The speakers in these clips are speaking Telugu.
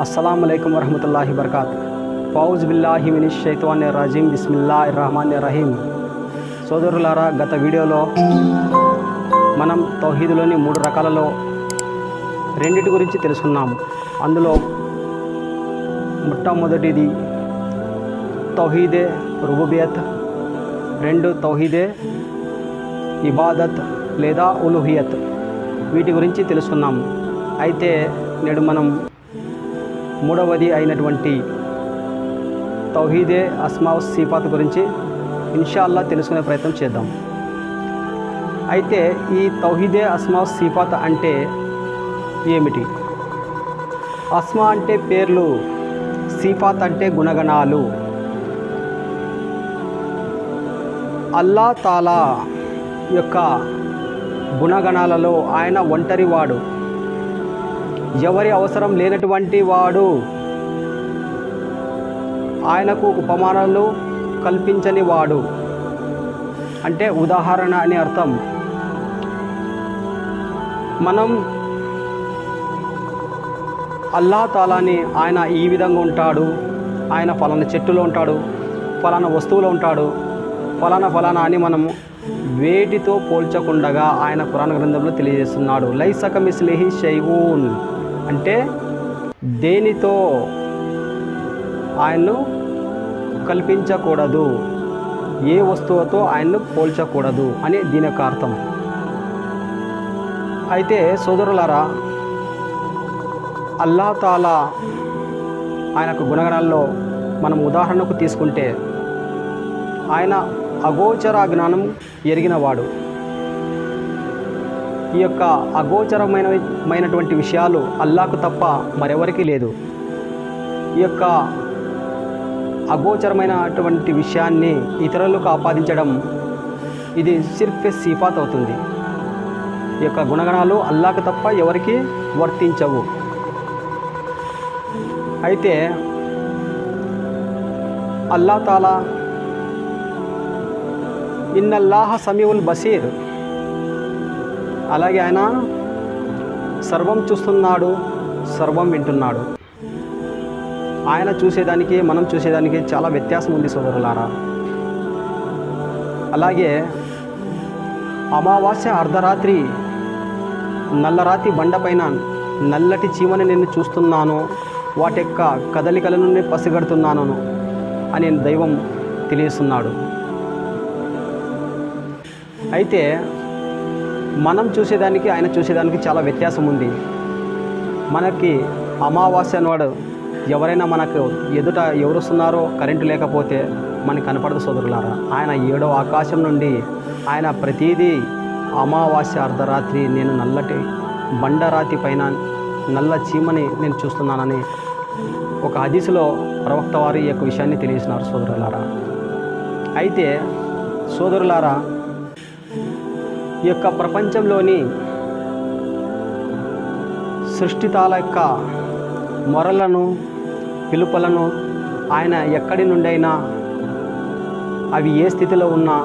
అస్సలం అయికం వరహమతుల్లాహి బర్కాత్ ఫౌజ్ బిల్లాహి మినిష్ షైత్వాన్ రజీం బిస్మిల్లా రహమాన్ రహీం సోదరులారా గత వీడియోలో మనం తౌహీదులోని మూడు రకాలలో రెండిటి గురించి తెలుసుకున్నాము అందులో మొట్టమొదటిది తౌహీదే రుబుబియత్ రెండు తౌహీదే ఇబాదత్ లేదా ఉలుహియత్. వీటి గురించి తెలుసుకున్నాం అయితే నేడు మనం మూడవది అయినటువంటి తౌహీదే అస్మా సిఫాత్ గురించి ఇన్షాల్లా తెలుసుకునే ప్రయత్నం చేద్దాం. అయితే ఈ తౌహీదే అస్మా సిఫాత్ అంటే ఏమిటి? అస్మా అంటే పేర్లు సిఫాత్ అంటే గుణగణాలు. అల్లా తాలా యొక్క గుణగణాలలో ఆయన ఒంటరివాడు. ఎవరి అవసరం లేనటువంటి వాడు ఆయనకు ఉపమానాలు కల్పించని వాడు. అంటే ఉదాహరణ అని అర్థం. మనం అల్లా తాలాని ఆయన ఈ విధంగా ఉంటాడు. ఆయన ఫలానా చెట్టులో ఉంటాడు ఫలానా వస్తువులో ఉంటాడు ఫలానా ఫలానా అని మనం వేటితో పోల్చకుండగా ఆయన పురాణ గ్రంథంలో తెలియజేస్తున్నాడు. లైసక మిస్లిహి షైవూన్ అంటే దేనితో ఆయన్ను కల్పించకూడదు? ఏ వస్తువుతో ఆయన్ను పోల్చకూడదు? అని దీని యొక్క అర్థం అయితే సోదరులారా అల్లా తాలా ఆయనకు గుణగణాల్లో మనం ఉదాహరణకు తీసుకుంటే ఆయన అగోచర జ్ఞానం ఎరిగినవాడు. ఈ యొక్క అగోచరమైన మైనటువంటి విషయాలు అల్లాకు తప్ప మరెవరికి లేదు. ఈ యొక్క అగోచరమైనటువంటి విషయాన్ని ఇతరులకు ఆపాదించడం ఇది సిర్ఫ్ సిఫాత్ అవుతుంది. ఈ యొక్క గుణగణాలు అల్లాకు తప్ప ఎవరికి వర్తించవు. అయితే అల్లా తాలా ఇన్నల్లాహ సమీవుల్ బసీర్ అలాగే ఆయన సర్వం చూస్తున్నాడు సర్వం వింటున్నాడు. ఆయన చూసేదానికి మనం చూసేదానికి చాలా వ్యత్యాసం ఉంది సోదరులారా. అలాగే అమావాస్య అర్ధరాత్రి నల్లరాతి బండపైన నల్లటి చీమని నేను చూస్తున్నాను వాటి యొక్క కదలికలను నేను పసిగడుతున్నాను అని దైవం తెలియస్తున్నాడు అయితే మనం చూసేదానికి ఆయన చూసేదానికి చాలా వ్యత్యాసం ఉంది. మనకి అమావాస్య నాడు ఎవరైనా మనకు ఎదుట ఎవరు వస్తున్నారో కరెంటు లేకపోతే మనకి కనపడదు సోదరులారా. ఆయన ఏడో ఆకాశం నుండి ఆయన ప్రతిదీ అమావాస్య అర్ధరాత్రి నేను నల్లటి బండరాతి పైన నల్ల చీమని నేను చూస్తున్నానని ఒక హదీసులో ప్రవక్త వారు ఈ యొక్క విషయాన్ని తెలియజేసినారు సోదరులారా. అయితే సోదరులారా ఈ యొక్క ప్రపంచంలోని సృష్టితాల యొక్క మొరలను పిలుపులను ఆయన ఎక్కడి నుండైనా అవి ఏ స్థితిలో ఉన్నా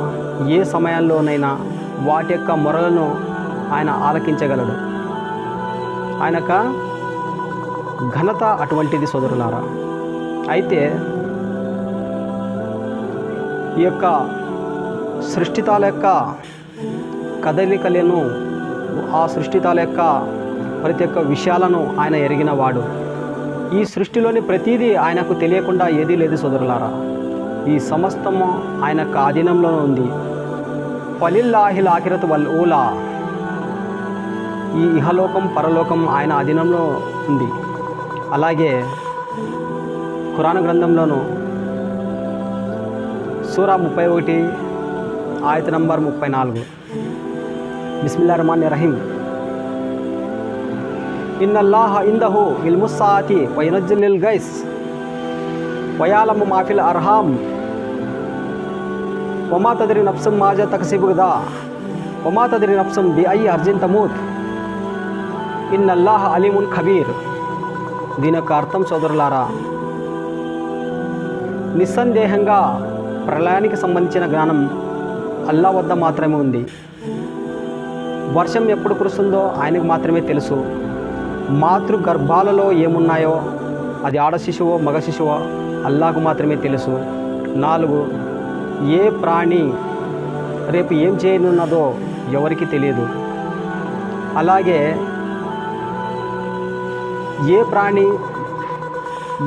ఏ సమయంలోనైనా వాటి యొక్క మొరలను ఆయన ఆలకించగలడు. ఆయన యొక్క ఘనత అటువంటిది సోదరులారా. అయితే ఈ యొక్క సృష్టితాల యొక్క కదలికలను ఆ సృష్టితాల యొక్క ప్రతి ఒక్క విషయాలను ఆయన ఎరిగినవాడు. ఈ సృష్టిలోని ప్రతిదీ ఆయనకు తెలియకుండా ఏదీ లేదు సోదరులారా. ఈ సమస్తము ఆయన యొక్క ఆధీనంలో ఉంది. ఫలిల్లాహిల్ ఆఖిరత్ వల్ ఊలా. ఈ ఇహలోకం పరలోకం ఆయన అధీనంలో ఉంది. అలాగే ఖురాన్ గ్రంథంలోను సూరా ముప్పై ఒకటి ఆయత నంబర్ ముప్పై నాలుగు. బిస్మిల్లా రహమాన్ రహీం ఇన్నల్లాహ ఇందహు ఇల్ముస్సాతి వైనజ్జులిల్ గైస్. వయాలము మాఫిల్ అర్హాం. ఒమా తదిరి నఫ్సం మాజా తకసిబుదా ఒమా తదిరి నఫ్సం బి అయ్యి అర్జిన్ తమూత్ ఇన్నల్లాహ అలీమున్ ఖబీర్. దీని యొక్క అర్థం సోదరులారా నిస్సందేహంగా ప్రళయానికి సంబంధించిన జ్ఞానం అల్లా వద్ద మాత్రమే ఉంది. వర్షం ఎప్పుడు కురుస్తుందో ఆయనకు మాత్రమే తెలుసు. మాతృ గర్భాలలో ఏమున్నాయో అది ఆడ శిశువో మగ శిశువో అల్లాకు మాత్రమే తెలుసు. నాలుగు ఏ ప్రాణి రేపు ఏం చేయనున్నదో ఎవరికి తెలియదు. అలాగే ఏ ప్రాణి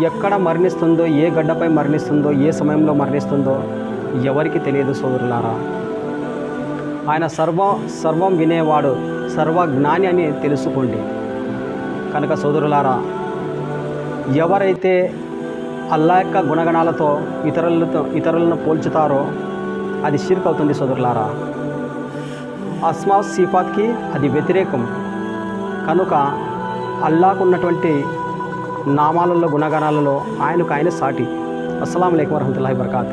ఎక్కడ మరణిస్తుందో ఏ గడ్డపై మరణిస్తుందో ఏ సమయంలో మరణిస్తుందో ఎవరికి తెలియదు సోదరులారా. ఆయన సర్వ సర్వం వినేవాడు సర్వజ్ఞాని అని తెలుసుకోండి. కనుక సోదరులారా ఎవరైతే అల్లా యొక్క గుణగణాలతో ఇతరులతో ఇతరులను పోల్చుతారో అది షిర్క్ అవుతుంది సోదరులారా. అస్మా సిఫాత్కి అది వ్యతిరేకం. కనుక అల్లాకు ఉన్నటువంటి నామాలలో గుణగణాలలో ఆయనకు ఆయన సాటి. అస్సలం అయికం వరహతుల్లా బర్కాత్